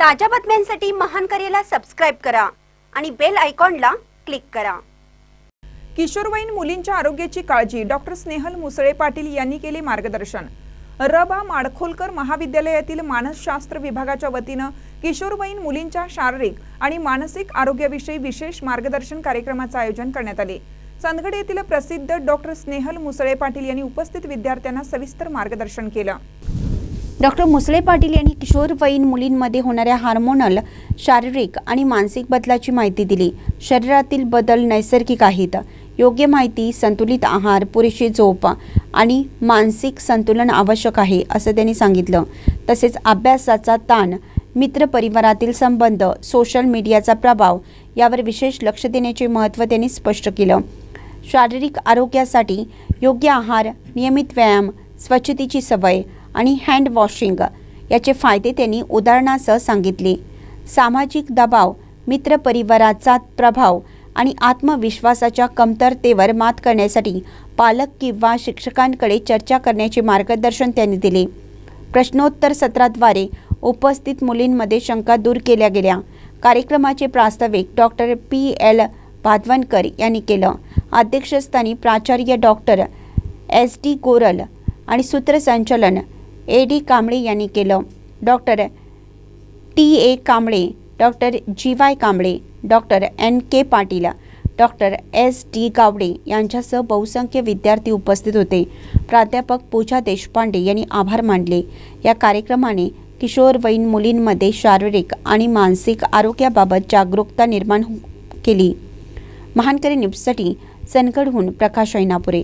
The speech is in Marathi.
ताज्या बातम्यांसाठी महान करेला सबस्क्राईब करा आणि बेल आयकॉनला क्लिक करा. किशोरवयीन मुलींच्या आरोग्याची काळजी डॉक्टर स्नेहल मुसळे पाटील यांनी केले मार्गदर्शन. रबा माडखोलकर महाविद्यालयातील मानसशास्त्र विभागाच्या वतीनं किशोरवयीन मुलींच्या शारीरिक आणि मानसिक आरोग्याविषयी विशेष मार्गदर्शन कार्यक्रमाचं आयोजन करण्यात आले. चांदगड येथील प्रसिद्ध डॉक्टर स्नेहल मुसळे पाटील यांनी उपस्थित विद्यार्थ्यांना सविस्तर मार्गदर्शन केलं. डॉक्टर मुसळे पाटील यांनी किशोरवयीन मुलींमध्ये होणाऱ्या हार्मोनल शारीरिक आणि मानसिक बदलाची माहिती दिली. शरीरातील बदल नैसर्गिक आहेत. योग्य माहिती संतुलित आहार पुरेशी झोप आणि मानसिक संतुलन आवश्यक आहे असं त्यांनी सांगितलं. तसेच अभ्यासाचा ताण मित्रपरिवारातील संबंध सोशल मीडियाचा प्रभाव यावर विशेष लक्ष देण्याचे महत्त्व त्यांनी स्पष्ट केलं. शारीरिक आरोग्यासाठी योग्य आहार नियमित व्यायाम स्वच्छतेची सवय आणि हँड वॉशिंग याचे फायदे त्यांनी उदाहरणासह सांगितले. सामाजिक दबाव मित्रपरिवाराचा प्रभाव आणि आत्मविश्वासाच्या कमतरतेवर मात करण्यासाठी पालक किंवा शिक्षकांकडे चर्चा करण्याचे मार्गदर्शन त्यांनी दिले. प्रश्नोत्तर सत्राद्वारे उपस्थित मुलींमध्ये शंका दूर केल्या गेल्या. कार्यक्रमाचे प्रास्ताविक डॉक्टर पी एल भादवनकर यांनी केलं. अध्यक्षस्थानी प्राचार्य डॉक्टर एस डी गोरल आणि सूत्रसंचलन ए डी कांबळे यांनी केलं. Doctor T. A. Kamble doctor G. Y. Kamble doctor N. K. Patil doctor S. D. Gawade यांच्यासह बहुसंख्य विद्यार्थी उपस्थित होते. प्राध्यापक पूजा देशपांडे यांनी आभार मानले. या कार्यक्रमाने किशोरवयीन मुलींमध्ये शारीरिक आणि मानसिक आरोग्याबाबत जागरूकता निर्माण हो-, केली. महानकरी न्यूजसाठी सनगडहून प्रकाश ऐनापुरे.